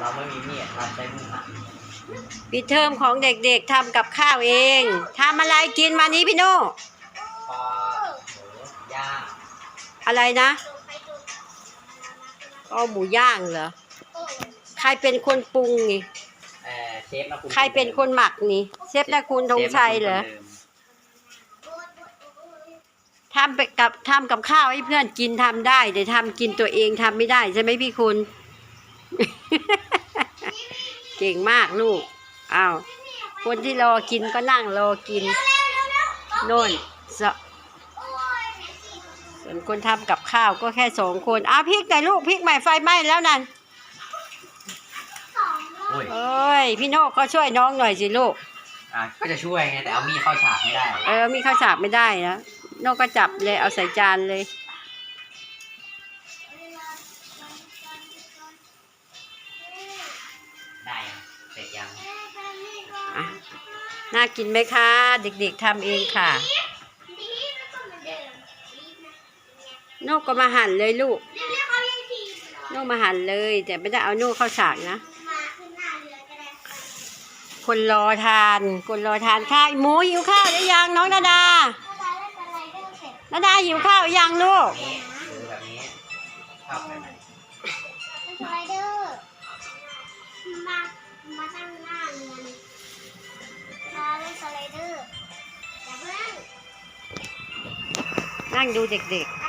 เราไม่มีมีดเราใช้มือหั่นปิดเทอมของเด็กๆทำกับข้าวเองทำอะไรกินมานี้พี่โน่พอหมูย่างอะไรนะอ๋อหมูย่างเหรอใครเป็นคนปรุงนี่เอ่อเชฟนะคุณใครเป็นคนหมักนี่ เชฟนะคุณธงชัยเหรอชฟนะคุณคนดิมทำไปกับทำกับข้าวให้เพื่อนกินทำได้ แต่ทำกินตัวเองทำไม่ได้ใช่ไหมพี่คุณ เก่งมากลูกอ้าวคนที่รอกินก็นั่งรอกินโน่นสส่วนคนทำกับข้าวก็แค่สองคนอ้าวพริกหน่อยลูกพริกใหม่ไฟไหม้แล้วนั่นโอ้ย เอ้ยพี่โน่ก็ช่วยน้องหน่อยสิลูก อะก็จะช่วยไงแต่เอามีดเข้าฉากไม่ได้ เออมีข้าวสากไม่ได้นะโน่ก็จับเลยเอาใส่จานเลย ร็จยังอะน่ากินไหมคะ เด็กๆทำเองค่ะโน่ก็มาหั่นเลยลูกโน่มาหั่นเลยแต่ไม่ได้เอาโน่เข้าฉากนะ คนรอทาน คนรอทานข้าวหมูหิวข้าวหรือยังน้องนาดานาดาหิวข้าวหรือยังลูกนี่หรือแบบนี้ชอบแบบไหน มาตั้งหน้าเรียนมาเล่นสไลเดอร์อย่าเพิ่งนั่งดูเด็กๆ